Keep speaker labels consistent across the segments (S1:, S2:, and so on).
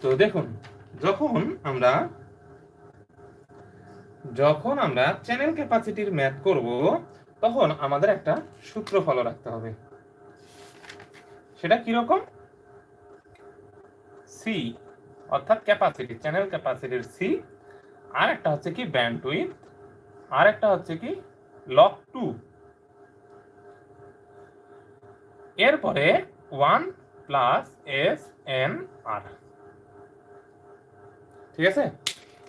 S1: তো দেখুন, যখন আমরা যখন আমরা চ্যানেল ক্যাপাসিটির ম্যাথ করব, তখন আমাদের একটা সূত্র ফলো রাখতে হবে। সেটা কীরকম? সি অর্থাৎ ক্যাপাসিটি চ্যানেল ক্যাপাসিটির সি আর একটা হচ্ছে কি ব্যান্ড উইথ আর একটা হচ্ছে কি লক টু এরপরে one plus S N R ঠিক আছে?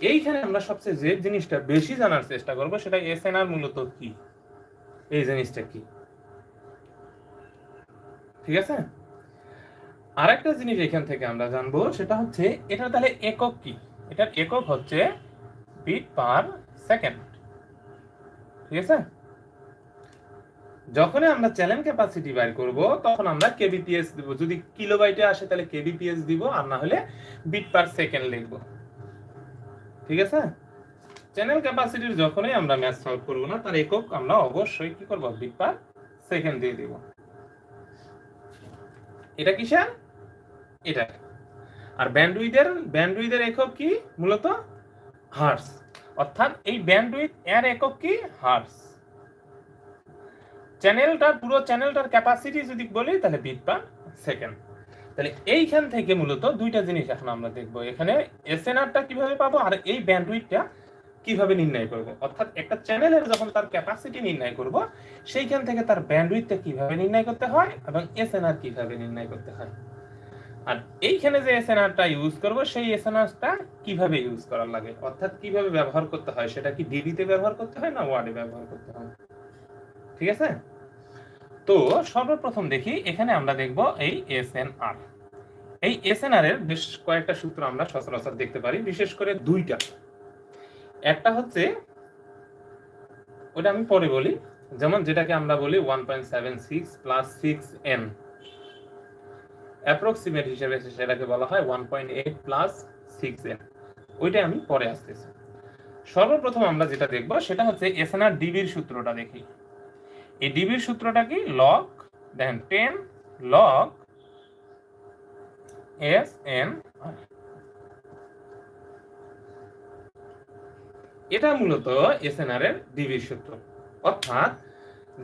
S1: এইখানে আমরা সবচেয়ে যে জিনিসটা বেশি জানার চেষ্টা করব, সেটা এস এন আর মূলত কি? এই জিনিসটা কি? ঠিক আছে? আরেকটা জিনিস এখান থেকে আমরা জানব, সেটা হচ্ছে এটা তাহলে একক কি? এটার একক হচ্ছে বিট পার সেকেন্ড। ঠিক আছে? যখনই আমরা চ্যালেঞ্জ ক্যাপাসিটি বাইর করব, তখন আমরা কেবিপিএস দিব। যদি কিলোবাইটে আসে তাহলে কেবিপিএস দিব, আর না হলে বিট পার সেকেন্ড লিখব। ঠিক আছে? চ্যানেল ক্যাপাসিটির যখনই আমরা ম্যাথ সলভ করব না, তার একক আমরা অবশ্যই কি করব? বিট পার সেকেন্ড দিয়ে দিব। এটা কিসের? এটা। আর ব্যান্ডউইথের ব্যান্ডউইথের একক কি? মূলত হার্স অর্থাৎ এই ব্যান্ডউইথ এর একক কি? হার্স চ্যানেলটার পুরো চ্যানেলটার ক্যাপাসিটি যদি বলি, তাহলে বিট পার সেকেন্ড তাহলে এইখান থেকে মূলত দুইটা জিনিস এখন আমরা দেখব। এখানে এসএনআরটা কীভাবে পাবো আর এই ব্যান্ডউইথটা কীভাবে নির্ণয় করব? অর্থাৎ একটা চ্যানেলের যখন তার ক্যাপাসিটি নির্ণয় করব, সেইখান থেকে তার ব্যান্ডউইথটা কীভাবে নির্ণয় করতে হয় এবং এসএনআর কীভাবে নির্ণয় করতে হয়? আর এইখানে যে এসএনআরটা ইউজ করব, সেই এসএনআরটা কীভাবে ইউজ করার লাগে? অর্থাৎ কীভাবে ব্যবহার করতে হয়? সেটা কি ডিবিতে ব্যবহার করতে হয় না ওয়ার্ডে ব্যবহার করতে হয়? ঠিক আছে? তো সর্বপ্রথম দেখি, এখানে আমরা দেখব এই এসএনআর এই এসএনআর এর বেশ কয়েকটা সূত্র আমরা সচরাচর দেখতে পারি, বিশেষ করে দুইটা। একটা হচ্ছে, ওটা আমি পরে বলি, যেমন যেটাকে আমরা বলি one point seven six plus six N approximate হিসেবে সেটাকে বলা হয় one point eight plus six N ওইটা আমি পরে আসতেছি। সর্বপ্রথম আমরা যেটা দেখব, সেটা হচ্ছে এসএনআর ডিবির সূত্রটা দেখি। এই ডিবির সূত্রটা কি? লগ দেখেন টেন লগ এস এন এটা মূলত এসএনআর এর ডিবির সূত্র। অর্থাৎ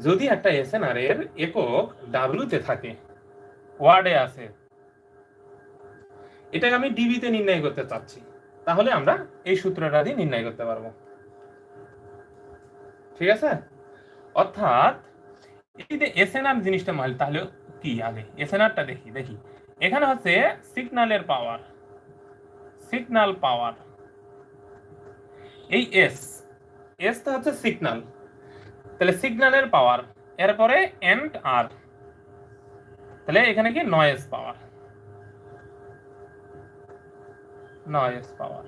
S1: যদি একটা এসএনআর এর একক ডাব্লিউতে থাকে ওয়ার্ডে আছে, এটাকে আমি ডিবিতে নির্ণয় করতে চাচ্ছি, তাহলে আমরা এই সূত্রটা দিয়ে নির্ণয় করতে পারব। ঠিক আছে? অর্থাৎ যে এসএনআর জিনিসটা মাল তাহলে কি আগে? এসএনআরটা দেখি দেখি। এখানে হচ্ছে সিগনালের পাওয়ার সিগনাল পাওয়ার এই এস এসটা হচ্ছে সিগনাল তাহলে সিগনালের পাওয়ার এরপরে এন্ড আর তাহলে এখানে কি? নয়েজ পাওয়ার নয়েজ পাওয়ার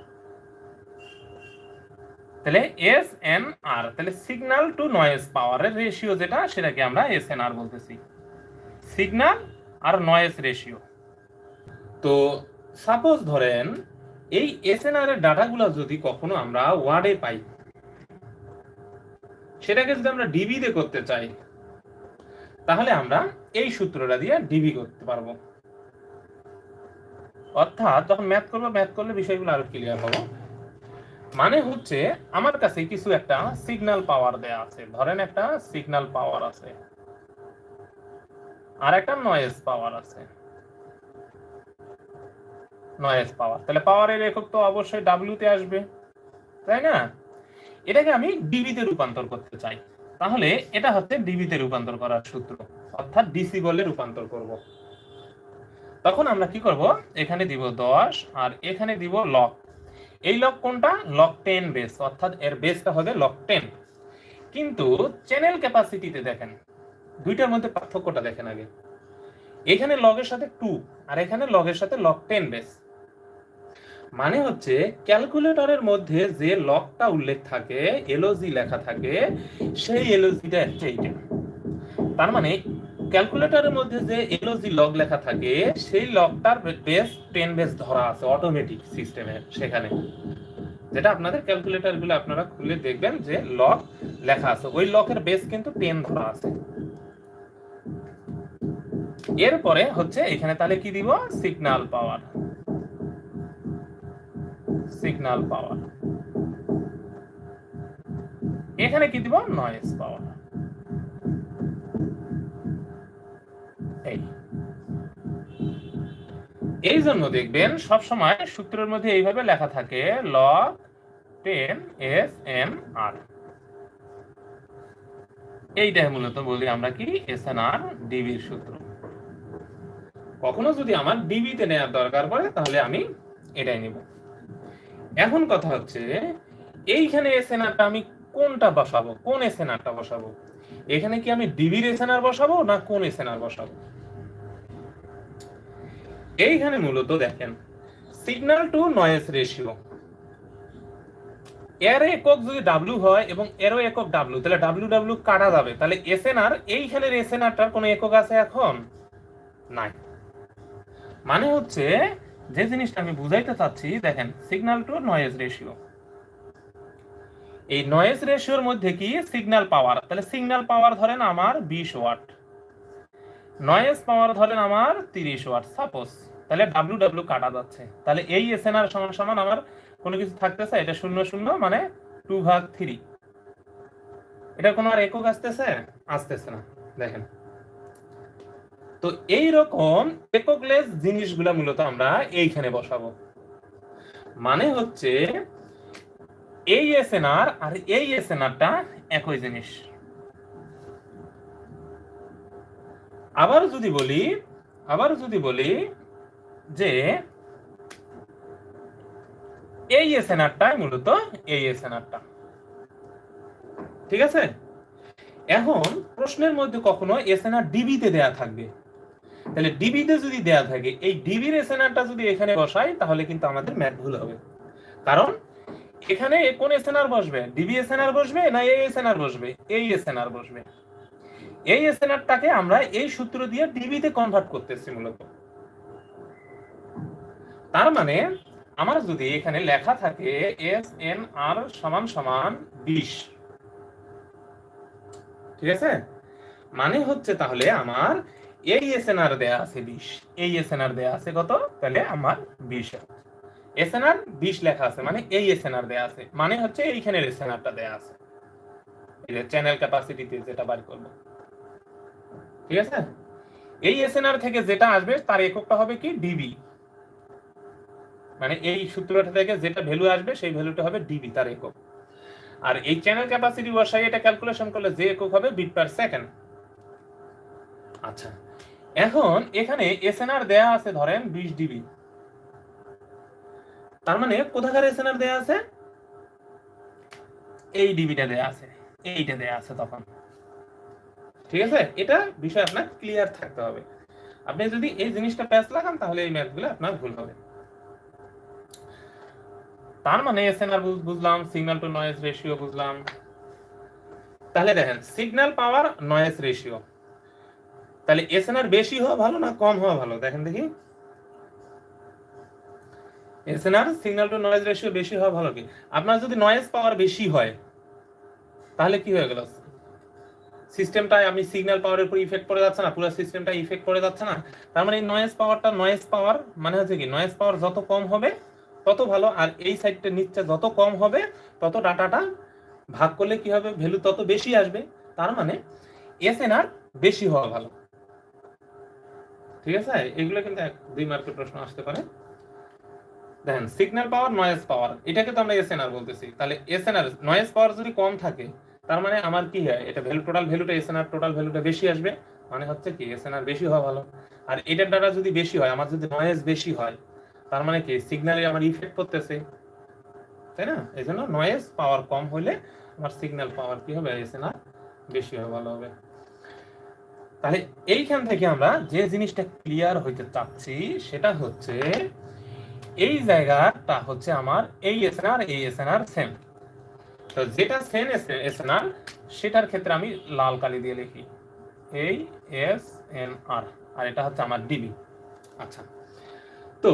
S1: তাহলে এস এন আর তাহলে সিগন্যাল টু নয়েজ পাওয়ারের রেশিও যেটা, সেটাকে আমরা এস এন আর বলতেছি। সিগনাল আর নয়েজ রেশিও তো সাপোজ ধরেন, এই এসএনআর এর ডাটাগুলো যদি কখনো আমরা ওয়ার্ডে পাই, সেটাকে যদি আমরা ডিবিতে করতে চাই, তাহলে আমরা এই সূত্রটা দিয়ে ডিবি করতে পারব। অর্থাৎ যখন ম্যাথ করব ম্যাথ করলে বিষয়গুলো আরও ক্লিয়ার হব। মানে হচ্ছে আমার কাছে কিছু একটা সিগন্যাল পাওয়ার দেয়া আছে। ধরেন একটা সিগন্যাল পাওয়ার আছে। আর একটা নয়েজ পাওয়ার আছে। নয়েজ পাওয়ার তাহলে পাওয়ারের একক তো অবশ্যই ডাব্লিউ তে আসবে, তাই না? এটাকে আমি ডিবিতে রূপান্তর করতে চাই। তাহলে এটা হচ্ছে ডিবিতে রূপান্তর করার সূত্র, অর্থাৎ ডিসি বলে রূপান্তর করব। তখন আমরা কি করব? এখানে দিব দশ আর এখানে দিব লক এই লক কোনটা? লক টেন বেস অর্থাৎ এর বেসটা হবে লক টেন কিন্তু চ্যানেল ক্যাপাসিটিতে দেখেন, দুইটার মধ্যে পার্থক্যটা দেখেন আগে। এখানে লগের সাথে টু আর এখানে লগের সাথে লক টেন বেস মানে হচ্ছে ক্যালকুলেটরের মধ্যে যে লকটা উল্লেখ থাকে এলওজি লেখা থাকে, সেই এলওজিটা হচ্ছে এইটা। তার মানে ক্যালকুলেটরের মধ্যে যে এলওজি লগ লেখা থাকে, সেই লগটার বেস টেন বেস ধরা আছে অটোমেটিক সিস্টেমে সেখানে। যেটা আপনাদের ক্যালকুলেটরগুলো আপনারা খুলে দেখবেন যে লক লেখা আছে। ওই লকের বেস কিন্তু টেন ধরা আছে। এরপরে হচ্ছে এখানে তাহলে কি দিব? সিগন্যাল পাওয়ার সিগন্যাল পাওয়া। এখানে কি দিব? নয়েজ পাওয়ার এই। জন্য দেখবেন সব সময় সূত্রের মধ্যে এইভাবে লেখা থাকে log ten S N R এইটাই মূলত বলি আমরা কি? এস এন আর ডিবির সূত্র। কখনো যদি আমার ডিবিতে নেওয়ার দরকার পড়ে, তাহলে আমি এটাই নিব। এখন কথা হচ্ছে, এইখানে এসএনআরটা আমি কোনটা বসাবো? কোন এসএনআরটা বসাবো? এখানে কি আমি ডিবির এসএনআর বসাবো না কোন এসএনআর বসাবো? এইখানে মূলত দেখেন সিগন্যাল টু নয়েজ রেশিও এর একক যদি ডাব্লিউ হয় এবং এরও একক ডাব্লিউ তাহলে ডাব্লিউ ডাব্লিউ কাটা যাবে। তাহলে এসএনআর এইখানের এসএনআরটার কোনো একক আছে এখন? নাই। মানে হচ্ছে যে জিনিসটা আমি বুঝাইতে চাচ্ছি, দেখেন সিগন্যাল টু নয়েজ রেশিও এই নয়েজ রেশিওর মধ্যে কি? সিগন্যাল পাওয়ার তাহলে সিগন্যাল পাওয়ার ধরেন আমার বিশ ওয়াট নয়েজ পাওয়ার ধরেন আমার তিরিশ ওয়াট সাপোজ তাহলে ডাব্লিউ ডাব্লিউ কাটা যাচ্ছে। তাহলে এই এস এন এসএনআর সমান সমান আমার কোনো কিছু থাকতেছে? এটা শূন্য শূন্য মানে টু ভাগ থ্রি এটা কোনো আর একক আসতেছে? আসতেছে না। দেখেন। তো এই রকম এককলেস জিনিসগুলো মূলত আমরা এইখানে বসাবো। মানে হচ্ছে এই এসএনআর আর এই এসএনআরটা একই জিনিস। আবার যদি বলি, আবার যদি বলি যে এই এসএনআরটাই মূলত এই এসএনআরটা ঠিক আছে? এখন প্রশ্নের মধ্যে কখনো এসএনআর ডিবিতে দেয়া থাকবে। তাহলে ডিবিতে যদি দেয়া থাকে, এই ডিবির এসএনআরটা যদি এখানে বসাই, তাহলে কিন্তু আমাদের ম্যাথ ভুল হবে। কারণ এখানে কোন এসএনআর বসবে? ডিবি এসএনআর বসবে না এই এসএনআর বসবে? এই এসএনআর বসবে। এই এসএনআরটাকে আমরা এই সূত্র দিয়ে ডিবিতে কনভার্ট করতেছি মূলত। তার মানে আমার যদি এখানে লেখা থাকে এস এন আর সমান সমান বিশ। ঠিক আছে? মানে হচ্ছে তাহলে আমার এই এসএনআর দেয়া আছে বিশ। এই এসএনআর দেয়া আছে কত? তাহলে আমার বিশ এসএনআর বিশ লেখা আছে মানে এই এসএনআর দেয়া আছে। মানে হচ্ছে এইখানের এসএনআরটা দেয়া আছে। চ্যানেল ক্যাপাসিটিতে যেটা বার করব। ঠিক আছে? এই এসএনআর থেকে যেটা আসবে, তার এককটা হবে কি? ডিবি মানে এই সূত্রটা থেকে যেটা ভ্যালু আসবে, সেই ভ্যালুটা হবে ডিবি তার একক। আর এই চ্যানেল ক্যাপাসিটি বসাই, এটা ক্যালকুলেশন করলে যে একক হবে বিট পার সেকেন্ড আচ্ছা। এখন এখানে এসএনআর দেয়া আছে, ধরেন 20 ডিবি। তার মানে কোথাকার এসএনআর দেয়া আছে? এই ডিবিটা দেয়া আছে, এইটা দেয়া আছে তখন। ঠিক আছে? এটা বিষয় আপনার ক্লিয়ার থাকতে হবে। আপনি যদি এই জিনিসটা প্যাচ লাগান, তাহলে এই ম্যাথগুলো আপনার ভুল হবে। তার মানে এসএনআর বুঝলাম সিগন্যাল টু নয়েজ রেশিও বুঝলাম। তাহলে দেখেন সিগন্যাল পাওয়ার নয়েজ রেশিও তাহলে এসএনআর বেশি হওয়া ভালো না কম হওয়া ভালো? দেখেন দেখি। SNR signal to noise ratio বেশি হওয়া ভালো কি? আপনার যদি নয়েজ পাওয়ার বেশি হয়, তাহলে কি হয়ে গেল? সিস্টেমটায় আমি সিগন্যাল পাওয়ারের উপর ইফেক্ট পড়ে যাচ্ছে না, পুরো সিস্টেমটা ইফেক্ট পড়ে যাচ্ছে না। তার মানে এই নয়েজ পাওয়ারটা নয়েজ পাওয়ার মানে হচ্ছে কি? নয়েজ পাওয়ার যত কম হবে, তত ভালো। আর এই সাইডটা নিচে যত কম হবে, তত ডাটাটা ভাগ করলে কি হবে? ভ্যালু তত বেশি আসবে। তার মানে এসএনআর বেশি হওয়া ভালো। ঠিক আছে? এগুলো কিন্তু এক দুই মার্কের প্রশ্ন আসতে পারে। দেখেন সিগন্যাল পাওয়ার নয়েজ পাওয়ার এটাকে তো আমরা এসএনআর বলতেছি। তাহলে এসএনআর নয়েজ পাওয়ার যদি কম থাকে, তার মানে আমার কি হয়? এটা ভ্যালু টোটাল ভ্যালুটা এসএনআর টোটাল ভ্যালুটা বেশি আসবে। মানে হচ্ছে কি এসএনআর বেশি হওয়া ভালো। আর এটার ডাটা যদি বেশি হয়, আমার যদি নয়েজ বেশি হয়, তার মানে কি? সিগন্যালে আমার ইফেক্ট করতেছে তাই না? এই জন্য নয়েজ পাওয়ার কম হলে আমার সিগন্যাল পাওয়ার কি হবে? এসএনআর বেশি হবে ভালো হবে। তাহলে এইখান থেকে আমরা যে জিনিসটা ক্লিয়ার হইতে চাচ্ছি, সেটা হচ্ছে এই জায়গাটা হচ্ছে আমার এই এসএনআর এই এসএনআর সেম তো যেটা সেম এসএনআর সেটার ক্ষেত্রে আমি লাল কালি দিয়ে লিখি। এই এস এন আর আর এটা হচ্ছে আমার ডিবি আচ্ছা। তো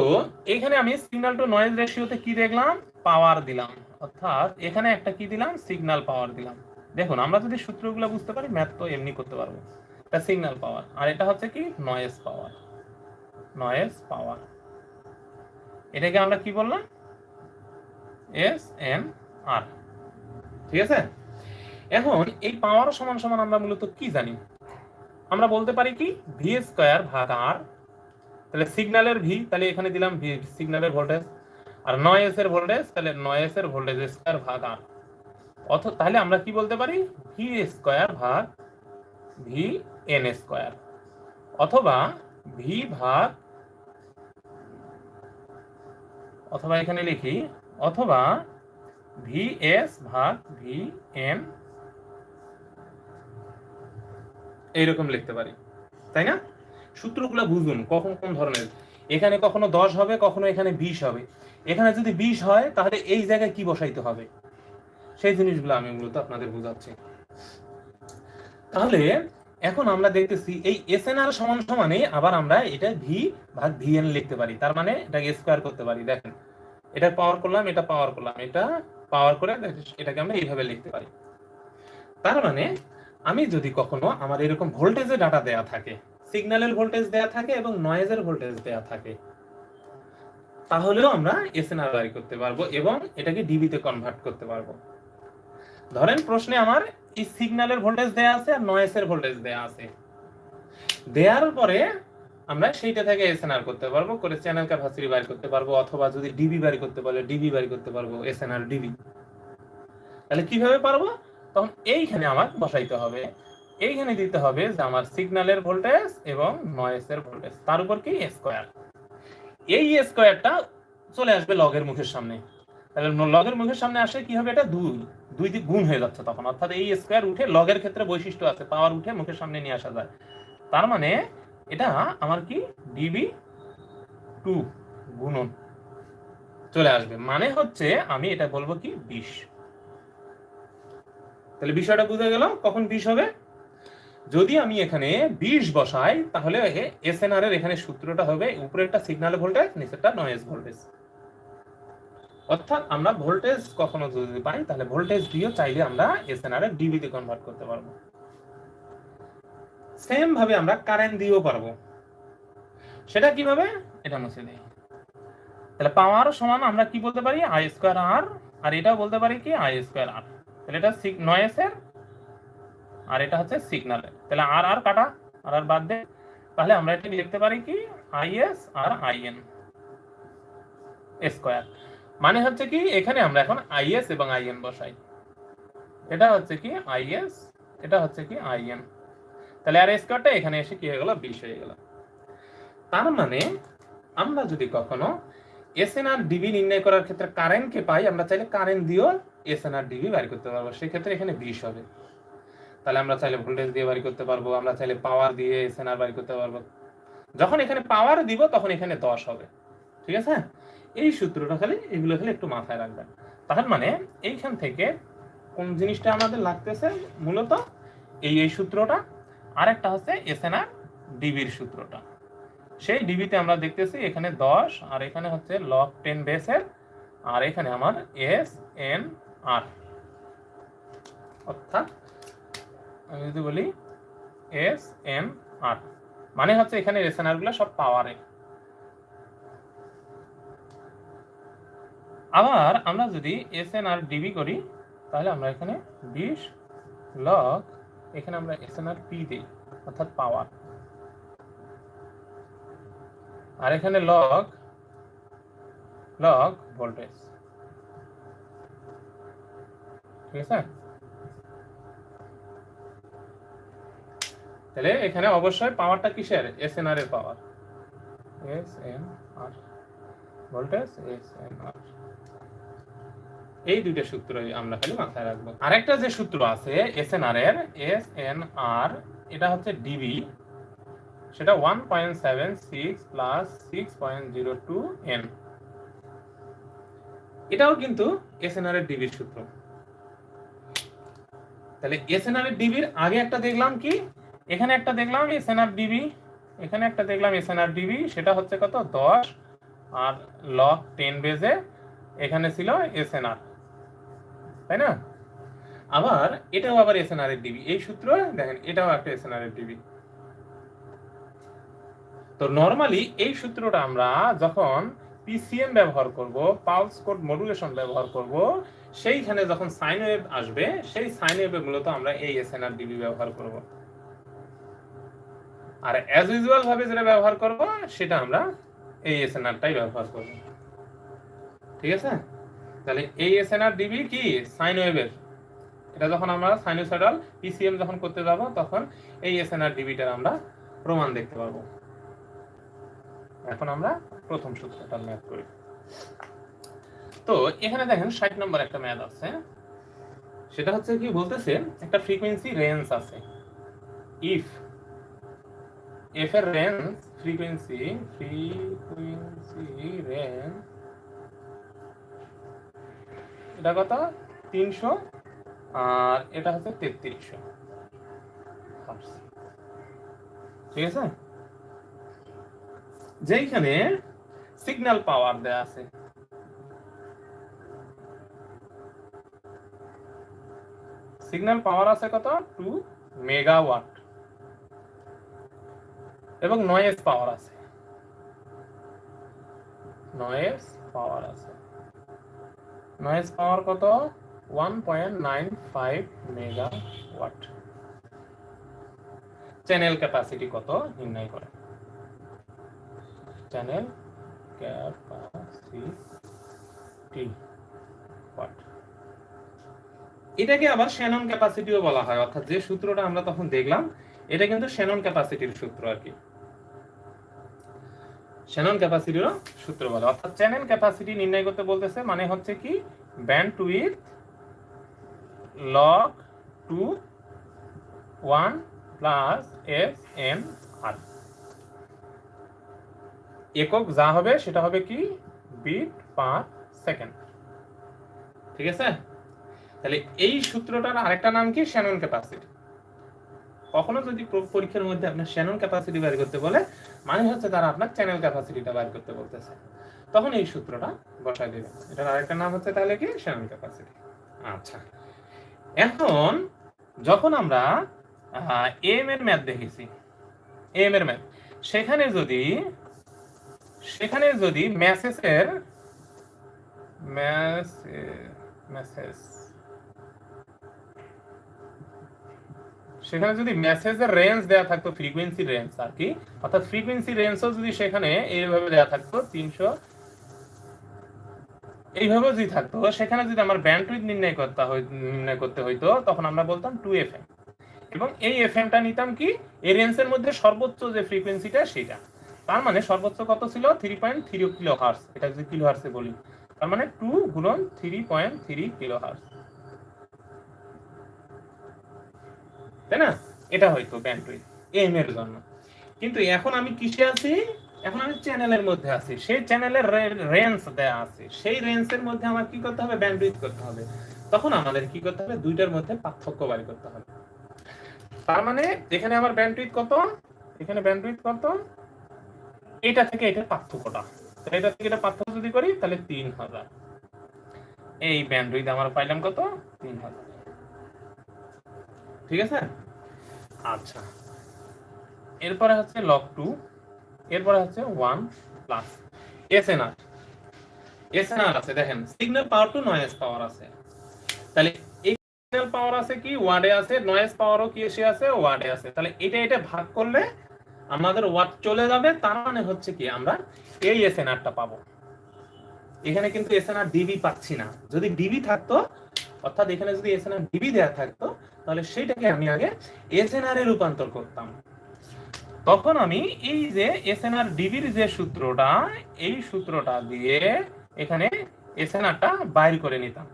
S1: এখানে আমি সিগন্যাল টু নয়েজ রেশিওতে কি দেখলাম? পাওয়ার দিলাম। অর্থাৎ এখানে একটা কি দিলাম? সিগন্যাল পাওয়ার দিলাম। দেখুন, আমরা যদি সূত্রগুলো বুঝতে পারি ম্যাথ তো এমনি করতে পারব। এটা সিগন্যাল পাওয়ার আর এটা হচ্ছে কি? নয়েজ পাওয়ার নয়েজ পাওয়ার এটাকে আমরা কি বললাম? এস এন আর ঠিক আছে? এখন এই পাওয়ার সমান সমান আমরা মূলত কি জানি? আমরা বলতে পারি কি? ভি স্কোয়ার ভাগ আর তাহলে সিগন্যালের ভি তাহলে এখানে দিলাম ভি সিগন্যালের ভোল্টেজ আর নয় এস এর ভোল্টেজ তাহলে নয় এস এর ভোল্টেজ স্কোয়ার ভাগ আর অথ তাহলে আমরা কি বলতে পারি? ভি স্কোয়ার ভাগ ভি এন স্কোয়ার অথবা ভি ভাগ, অথবা এখানে লিখি, অথবা ভি এস ভাগ ভি এন এইরকম লিখতে পারি, তাই না? সূত্রগুলো বুঝুন, কখন কোন ধরনের, এখানে কখনো দশ হবে, কখনো এখানে বিশ হবে, এখানে যদি বিশ হয়, তাহলে এই জায়গায় কি বসাইতে হবে? সেই জিনিসগুলো আমি মূলত আপনাদের বোঝাচ্ছি। তাহলে এখন আমরা দেখতেছি এই এস এন আর সমান সমানে আবার আমরা এটা ভি ভাগ ভি এন লিখতে পারি। তার মানে এটাকে স্কোয়ার করতে পারি, দেখেন। এটা পাওয়ার করলাম, এটা পাওয়ার করলাম। এটা পাওয়ার করে এটাকে আমরা এইভাবে লিখতে পারি। তার মানে আমি যদি কখনো আমার এরকম ভোল্টেজের ডাটা দেয়া থাকে সিগন্যালের ভোল্টেজ দেয়া থাকে এবং নয়েজের ভোল্টেজ দেয়া থাকে, তাহলেও আমরা এসএনআর বাড়ি করতে পারব এবং এটাকে ডিবিতে কনভার্ট করতে পারব। ধরেন প্রশ্নে আমার এই সিগন্যালের ভোল্টেজ দেয়া আছে আর নয়েসের ভোল্টেজ দেয়া আছে। দেওয়ার পরে আমরা সেইটা থেকে এসএনআর করতে পারব, করে চ্যানেল ক্যাপাসিটি বাড়ি করতে পারব, অথবা যদি ডিবি বাড়ি করতে পারলে ডিবি বাড়ি করতে পারব এসএনআর ডিবি তাহলে কীভাবে পারব? তখন এইখানে আমার বসাইতে হবে। এইখানে দিতে হবে যে আমার সিগন্যালের ভোল্টেজ এবং নয়েসের ভোল্টেজ তার উপর কি? স্কোয়ার এই স্কোয়ারটা চলে আসবে লগের মুখের সামনে। তাহলে লগের মুখের সামনে আসে কি হবে? এটা দুই। দুই দিক গুণ হয়ে যাচ্ছে তখন। অর্থাৎ এই স্কোয়ার উঠে লগের ক্ষেত্রে বৈশিষ্ট্য আছে পাওয়ার উঠে মুখের সামনে নিয়ে আসা যায়। তার মানে এটা আমার কি? ডিবি টু গুণন। চলে আসবে। মানে হচ্ছে আমি এটা বলব কি? বিশ। তাহলে বিষয়টা বুঝে গেল কখন বিশ হবে? যদি আমি এখানে বিশ বসাই, তাহলে এসএনআর এর এখানে সূত্রটা হবে উপরে একটা সিগন্যাল ভোল্টেজ নিচেরটা নয়েজ ভোল্টেজ অর্থাৎ আমরা ভোল্টেজ কখনো যদি পাই, তাহলে ভোল্টেজ দিয়েও চাইলে আমরা এসএনআর এর ডিবি তে কনভার্ট করতে পারব। সেম ভাবে আমরা কারেন্ট দিয়েও পারব। সেটা কীভাবে? এটা মুছে দেই। তাহলে পাওয়ার সমান আমরা কি বলতে পারি? আই স্কোয়ার আর আর এটাও বলতে পারি কি? আই স্কোয়ার আর তাহলে এটা নয়েসের আর এটা হচ্ছে সিগন্যালের তাহলে আর আর কাটা আর আর বাদ দে। তাহলে আমরা এটা লিখতে পারি কি? আইএস আর আইএন স্কোয়ার মানে হচ্ছে কি, এখানে আমরা এখন আইএস এবং আইএন বসাই। এটা হচ্ছে কি আইএস এটা হচ্ছে কি আইএন তাহলে আর স্কোয়ারটা এখানে এসে কি হয়ে গেল? বিশ হয়ে গেল। তার মানে আমরা যদি কখনো এসএনআর ডিবি নির্ণয় করার ক্ষেত্রে কারেন্টকে পাই, আমরা চাইলে কারেন্ট দিয়েও এসএনআর ডিবি বাড়ি করতে পারব। সেক্ষেত্রে এখানে বিশ হবে। তাহলে আমরা চাইলে ভোল্টেজ দিয়ে বাড়ি করতে পারব, আমরা চাইলে পাওয়ার দিয়ে এসএনআর বাড়ি করতে পারব। যখন এখানে পাওয়ার দিব, তখন এখানে দশ হবে। ঠিক আছে? এই সূত্রটা খালি, এগুলো খালি একটু মাথায় রাখবেন। তার মানে এইখান থেকে কোন জিনিসটা আমাদের লাগতেছে? মূলত এই এই সূত্রটা। আর একটা হচ্ছে এসএনআর ডিবির সূত্রটা। সেই ডিবিতে আমরা দেখতেছি এখানে দশ, আর এখানে হচ্ছে লক টেন বেসের আর এখানে আমার এস এন আর অর্থাৎ আমি যদি বলি এস এন আর মানে হচ্ছে এখানে রেশনারগুলো সব পাওয়ারে আবার আমরা যদি এস এন আর ডিবি করি, তাহলে আমরা এখানে বিশ লক এখানে আমরা এস এন আর পি দিই, অর্থাৎ পাওয়ার আর এখানে লগ লগ ভোল্টেজ ঠিক আছে? তাহলে এখানে অবশ্যই পাওয়ারটা কিসের? এস এন আর এর power S N R voltage S N R এই দুইটা সূত্র আমরা খালি মাথায় রাখব। আরেকটা যে সূত্র আছে এস এন আর এর এস এন আর এটা হচ্ছে ডিবি সেটা one point seven six plus six point zero two N এটাও কিন্তু এস এন আর এর ডিবির সূত্র। তাহলে এস এন আর এর ডিবির আগে একটা দেখলাম কি? এখানে একটা দেখলাম এসএনআর ডিবি এখানে একটা দেখলাম এসএনআর ডিবি সেটা হচ্ছে কত? দশ, আর লক টেন বেজে এখানে ছিল এসএনআর তাই না? আবার এটাও আবার এসএনআর এর ডিবি এই সূত্র, দেখেন, এটাও একটা এসএনআর এর ডিবি তো নর্মালি এই সূত্রটা আমরা যখন পিসিএম ব্যবহার করব পালস কোড মডুলেশন ব্যবহার করব, সেইখানে যখন সাইন ওয়েভ আসবে, সেই সাইন ওয়েভে মূলত আমরা এই এসএনআর ডিবি ব্যবহার করব। আর অ্যাজ ইউজুয়াল ভাবে যেটা ব্যবহার করব, সেটা আমরা এই এসএনআরটাই ব্যবহার করব। ঠিক আছে? তাহলে এই এসএনআর ডিবি কি? সাইন ওয়েভের এটা যখন আমরা সাইনোসয়েডাল পিসিএম যখন করতে যাব, তখন এই এসএনআর ডিবিটার আমরা প্রমাণ দেখতে পাবো এখন আমরা প্রথম সূত্রটা ম্যাথ করি। তো এখানে দেখেন ষাট নম্বর একটা ম্যাথ আছে। সেটা হচ্ছে কি বলতেছে, একটা ফ্রিকোয়েন্সি রেঞ্জ আছে। ইফ এফ এর রেঞ্জ ফ্রিকোয়েন্সি ফ্রিকোয়েন্সি রেঞ্জ এটা কত? তিনশো। আর এটা হচ্ছে তেত্রিশশো। ঠিক আছে? যেইখানে সিগন্যাল পাওয়ার দেয়া আছে। সিগন্যাল পাওয়ার আছে কত? টু মেগাওয়াট এবং নয়েজ পাওয়ার আছে। নয়েজ পাওয়ার আছে। নয়েজ পাওয়ার কত? One point nine five megawatt channel capacity কত? নির্ণয় করে। চ্যানেল ক্যাপাসিটি ওয়াট এটাকে আবার শ্যানন ক্যাপাসিটিও বলা হয়। অর্থাৎ যে সূত্রটা আমরা তখন দেখলাম, এটা কিন্তু শ্যানন ক্যাপাসিটির সূত্র আর কি। শ্যানন ক্যাপাসিটিরও সূত্র বলে। অর্থাৎ চ্যানেল ক্যাপাসিটি নির্ণয় করতে বলতেছে মানে হচ্ছে কি band to with log two one plus S N R একক যা হবে সেটা হবে কি বিট পার সেকেন্ড ঠিক আছে? তাহলে এই সূত্রটার আরেকটা নাম কি শ্যানন ক্যাপাসিটি কখনো যদি পরীক্ষার মধ্যে আপনার শ্যানন ক্যাপাসিটি বের করতে বলে মানে হচ্ছে তারা আপনার চ্যানেল ক্যাপাসিটিটা বের করতে বলতেছে। তখন এই সূত্রটা বসায় দেবেন এটার আরেকটা নাম হচ্ছে তাহলে কি? শ্যানন ক্যাপাসিটি আচ্ছা। এখন যখন আমরা এম এর ম্যাথ দেখেছি এম এর ম্যাথ সেখানে যদি সেখানে যদি মেসেজের মেসেজ সেখানে যদি মেসেজের রেঞ্জ দেওয়া থাকতো ফ্রিকোয়েন্সি রেঞ্জ আর কি, অর্থাৎ ফ্রিকোয়েন্সি রেঞ্জও যদি সেখানে এইভাবে দেওয়া থাকতো, তিনশো এইভাবে যদি থাকতো, সেখানে যদি আমার ব্যান্ডউইথ নির্ণয় করতে নির্ণয় করতে হইতো, তখন আমরা বলতাম টু এফ এম এবং এই এফ এমটা নিতাম কি? এই রেঞ্জের মধ্যে সর্বোচ্চ যে ফ্রিকোয়েন্সিটা সেটা তার মানে সর্বোচ্চ কত ছিল? Three point three kilo hertz এটা যদি কিলো হার্সে বলি। তার মানে টু গুণন three point three kilo hertz তাই না? এটা হয়তো ব্যান্ডউইথ এম এর জন্য। কিন্তু এখন আমি কিসে আছি? এখন আমি চ্যানেলের মধ্যে আছি। সেই চ্যানেলের রেঞ্জ দেয়া আছে। সেই রেঞ্জের মধ্যে আমার কি করতে হবে? ব্যান্ডউইথ করতে হবে। তখন আমাদের কি করতে হবে? দুইটার মধ্যে পার্থক্য বাড়ি করতে হবে। তার মানে এখানে আমার ব্যান্ডউইথ কত? এখানে ব্যান্ডউইথ কত? এটা থেকে এটা পার্থক্যটা। এটা থেকে এটা পার্থক্য যদি করি, তাহলে তিন হাজার। এই ব্যান্ডউইথ আমার পাইলাম কত? তিন হাজার। ঠিক আছে? আচ্ছা। এরপরে হচ্ছে লক টু এরপরে হচ্ছে ওয়ান প্লাস এসএনআর এসএনআর আছে দেখেন signal power to noise power আছে। তাহলে এই সিগন্যাল পাওয়ার আছে কি? ওয়ার্ডে আছে নয়েজ পাওয়ারও কি এসে আছে? ওয়ার্ডে আছে। তাহলে এটা এটা ভাগ করলে আমাদের ওয়াট চলে যাবে তার মানে হচ্ছে কি? আমরা এই এসএনআরটা পাবো। এখানে কিন্তু এসএনআর ডিবি পাচ্ছি না। যদি ডিবি থাকতো অর্থাৎ এখানে যদি এসএনআর ডিবি দেয়া থাকতো তাহলে সেটাকে আমি আগে এসএনআর এ রূপান্তর করতাম। তখন আমি এই যে এসএনআর ডিবির যে সূত্রটা, এই সূত্রটা দিয়ে এখানে এসএনআরটা বাইর করে নিতাম।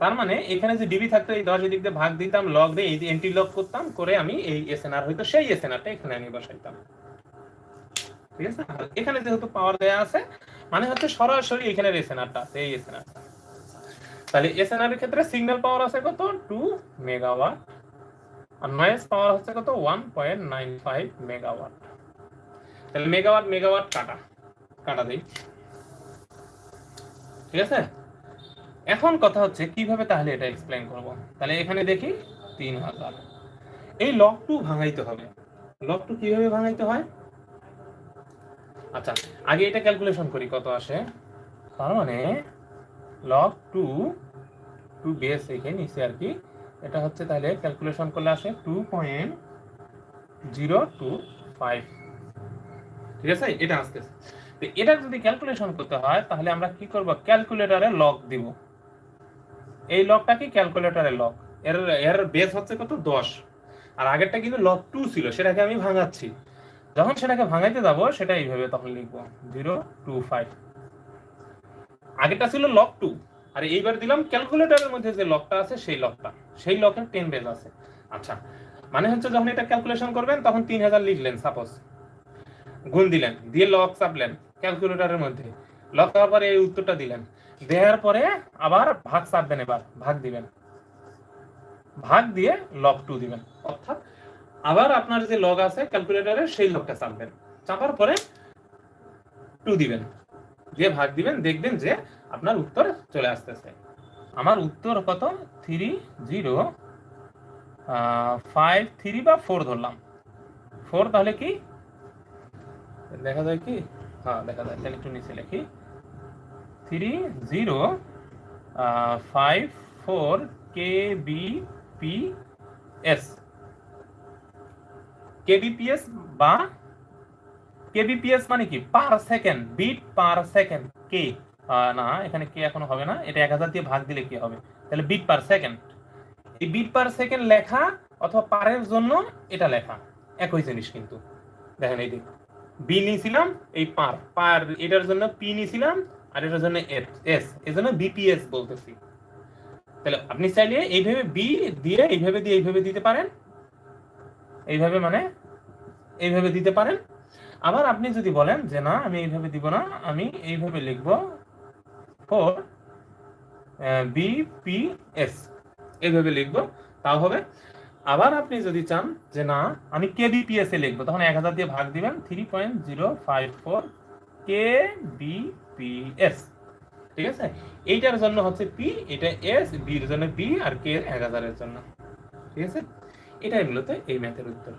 S1: তার মানে এখানে যে ডিবি থাকতো, এই দশ দিক দিয়ে ভাগ দিতাম লগ দিয়ে এই যে এন্ট্রি লগ করতাম, করে আমি এই এসএনআর হয়তো সেই এসএনআরটা এখানে আমি বসাইতাম। ঠিক আছে? এখানে যেহেতু পাওয়ার দেয়া আছে মানে হচ্ছে সরাসরি এখানে এসএনআরটা আছে এই এসএনআরটা তাহলে এসএনআর এর ক্ষেত্রে সিগন্যাল পাওয়ার আছে কত? টু মেগাওয়াট আর নয়েজ পাওয়ার হচ্ছে কত? One point nine five megawatt তাহলে মেগাওয়াট মেগাওয়াট কাটা কাটা দেই। ঠিক আছে? এখন কথা হচ্ছে কীভাবে তাহলে এটা এক্সপ্লেন করব? তাহলে এখানে দেখি, তিন হাজার। এই লক টু ভাঙাইতে হবে। লক টু কীভাবে ভাঙাইতে হয়? আচ্ছা আগে এটা ক্যালকুলেশন করি কত আসে? তার মানে লগ টু টু বেস রেখে নিচে আর কি। এটা হচ্ছে তাহলে ক্যালকুলেশন করলে আসে টু ঠিক আছে? এটা আসতেছে। তো এটা যদি ক্যালকুলেশন করতে হয়, তাহলে আমরা কি করব? ক্যালকুলেটরে লগ দিব। এই লগটা কি? ক্যালকুলেটরে লগ এর এর বেস হচ্ছে কত? দশ। আর আগেরটা কিন্তু লগ টু ছিল, সেটাকে আমি ভাঙাচ্ছি। যখন সেটাকে ভাঙাইতে যাব, সেটা এইভাবে তখন লিখব জিরো টু ফাইভ আগেরটা ছিল লক টু আর এইবার দিলাম ক্যালকুলেটরের মধ্যে যে লকটা আছে, সেই লকটা সেই লকের টেন বেজ আছে। আচ্ছা মানে হচ্ছে যখন এটা ক্যালকুলেশন করবেন, তখন তিন হাজার লিখলেন সাপোজ গুণ দিলেন, দিয়ে লক চাপলেন ক্যালকুলেটরের মধ্যে। লক চাপার পরে এই উত্তরটা দিলেন। দেওয়ার পরে আবার ভাগ চাপবেন এবার, ভাগ দিবেন। ভাগ দিয়ে লক টু দিবেন। অর্থাৎ আবার আপনার যে লগ আছে ক্যালকুলেটরে সেই লগটা চাপবেন। চাপার পরে টু দিবেন। দিয়ে ভাগ দিবেন, দেখবেন যে আপনার উত্তর চলে আসতেছে। আমার উত্তর কত থ্রি জিরো ফাইভ থ্রি বা ফোর ধরলাম। ফোর তাহলে কি? দেখা যায় কি? হ্যাঁ দেখা যায়। তাহলে একটু নিচে লিখি। Three zero five four K B P S kbps বা কেবিপিএস মানে কি? Per second bit per second K না, এখানে কে এখনও হবে না? এটা এক হাজার দিয়ে ভাগ দিলে কি হবে? তাহলে বিট পার সেকেন্ড এই বিট পার সেকেন্ড লেখা অথবা পারের জন্য এটা লেখা। একই জিনিস কিন্তু। দেখেন এই দিক বি নিয়েছিলাম, এই পার। পার, এটার জন্য পি নিয়েছিলাম, আর এটার জন্য এস এর জন্য বিপিএস বলতেছি। তাহলে আপনি চাইলে এইভাবে বি দিয়ে, এইভাবে দিয়ে, এইভাবে দিতে পারেন। এইভাবে মানে এইভাবে দিতে পারেন। আবার আপনি যদি বলেন যে, না, আমি এইভাবে দিব না, আমি এইভাবে লিখব। ফোর বিপিএস এইভাবে লিখব, তাও হবে। আবার আপনি যদি চান যে না, আমি কেবিপিএস এ লিখব, তখন এক হাজার দিয়ে ভাগ দিবেন three point zero five four K bps ঠিক আছে? এইটার জন্য হচ্ছে পি এটা এস বির জন্য বি আর কে এক হাজারের জন্য। ঠিক আছে? এটাই মূলত এই ম্যাথের উত্তর।